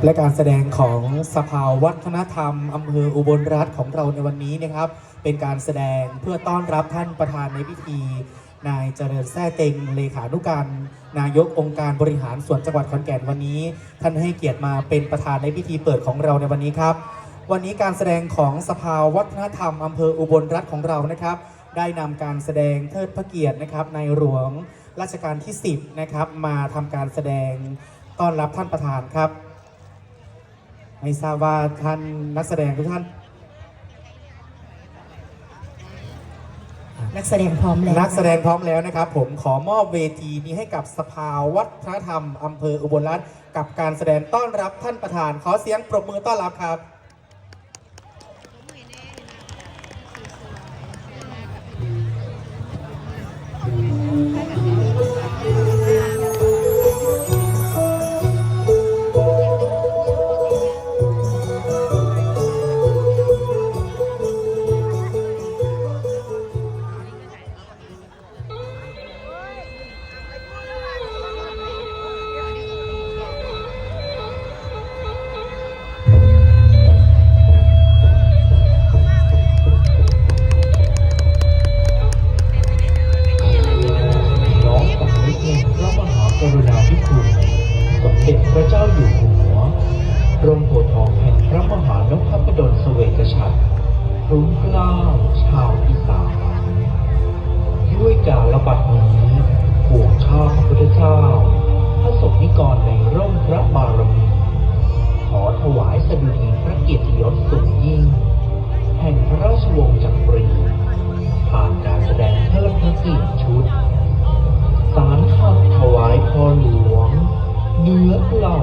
ับและการแสดงของสภาวัฒนธรรมอำเภออุบลรัฐของเราในวันนี้นะครับ เป็นการแสดงเพื่อต้อนรับท่านประธานในพิธี นายเจริญแท้เต็งเลขานุการ นายกองค์การบริหารส่วนจังหวัดขอนแก่นวันนี้ ท่านให้เกียรติมาเป็นประธานในพิธีเปิดของเราในวันนี้ครับ วันนี้การแสดงของสภาวัฒนธรรมอำเภออุบลรัฐของเรานะครับ ได้นำการแสดงเทิดพระเกียรตินะครับในหลวงรัชกาลที่ 10 นะครับ มาทำการแสดงต้อนรับท่านประธานครับ ไม่ทราบว่าท่านนักแสดงทุกท่าน นักแสดงพร้อมแล้วนักแสดงพร้อมแล้วนะครับ ผมขอมอบเวทีนี้ให้กับสภาวัฒนธรรมอำเภออุบลรัฐกับการแสดงต้อนรับท่านประธาน ขอเสียงปรบมือต้อนรับครับ วงจักรี ผ่านการแสดงเทิดพระเกียรติชุด สารคำถวายพอหลวง เนื้อเหล่า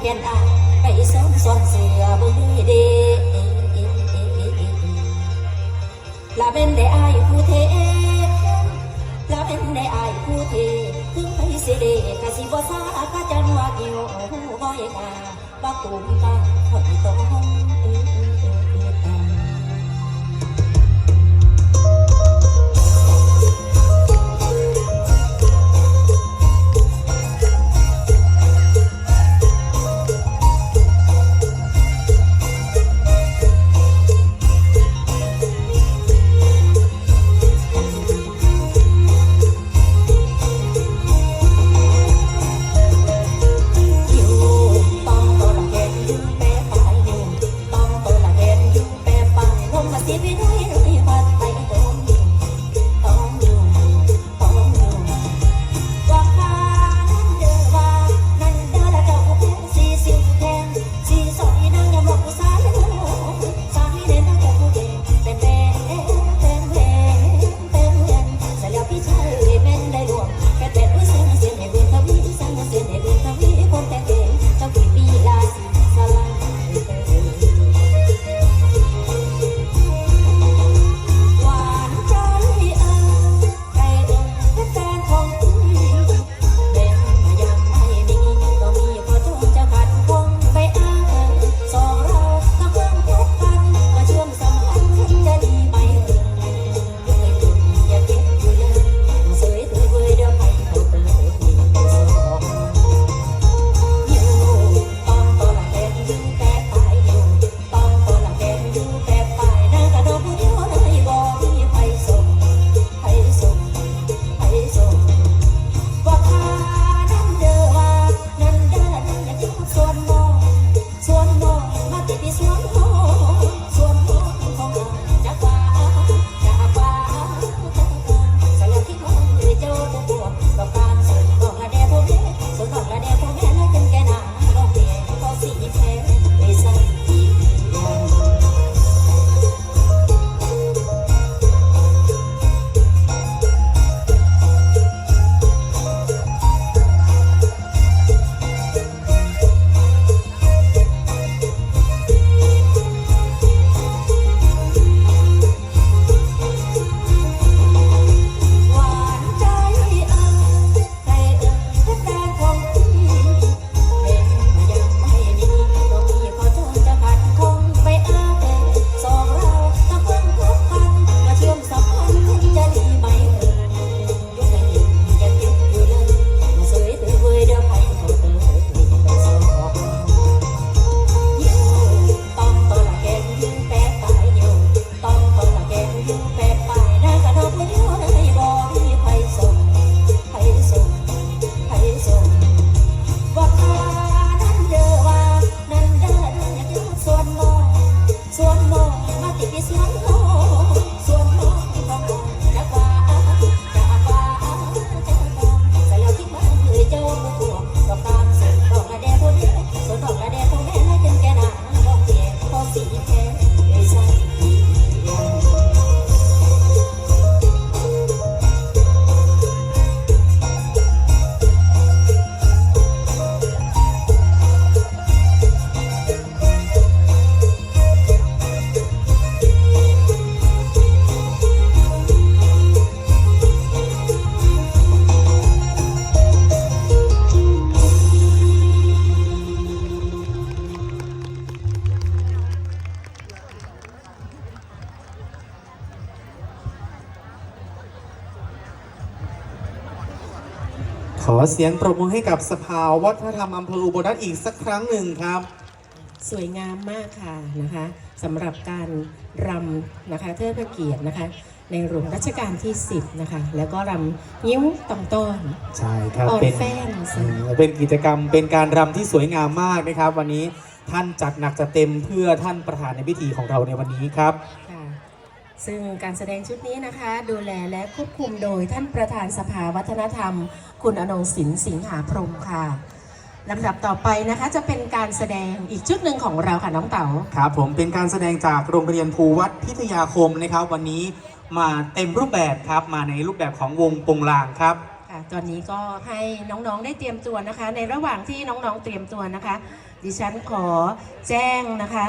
เย็นอะไปซ้อมซ้อนเสือบุ้งดีลาเป็นได้อายผู้เทลาเป็นได้อายผู้เทถึงไปสิเดกะสิบ่ซาก็จะนัวเกี่ยวบ่เฮ็ดอะบ่ตุ้มกันคนต้อง ขอเสียงปรบมือให้กับสภาวัฒนธรรมอำเภออุบลรัตน์อีกสักครั้งหนึ่งครับ สวยงามมากค่ะนะคะสำหรับการรำนะคะเทิดพระเกียรตินะคะ ในหลวงรัชกาลที่ 10 นะคะ แล้วก็รำยิ้วตองต้นใช่ครับเป็นนเป็นกิจกรรมเป็นการรำที่สวยงามมากนะครับ วันนี้ท่านจัดหนักจัดเต็มเพื่อท่านประธานในพิธีของเราในวันนี้ครับ ซึ่งการแสดงชุดนี้นะคะ ดูแลและควบคุมโดยท่านประธานสภาวัฒนธรรม คุณอนงศิลป์สิงหาพรมค่ะลำดับต่อไปนะคะจะเป็นการแสดงอีกชุดหนึ่งของเราค่ะน้องเต๋าครับผมเป็นการแสดงจากโรงเรียนภูวัดพิทยาคมนะครับ วันนี้มาเต็มรูปแบบครับมาในรูปแบบของวงปงลางครับค่ะตอนนี้ก็ให้น้องๆได้เตรียมตัวนะคะ ในระหว่างที่น้องๆเตรียมตัวนะคะ ดิฉันขอแจ้งนะคะ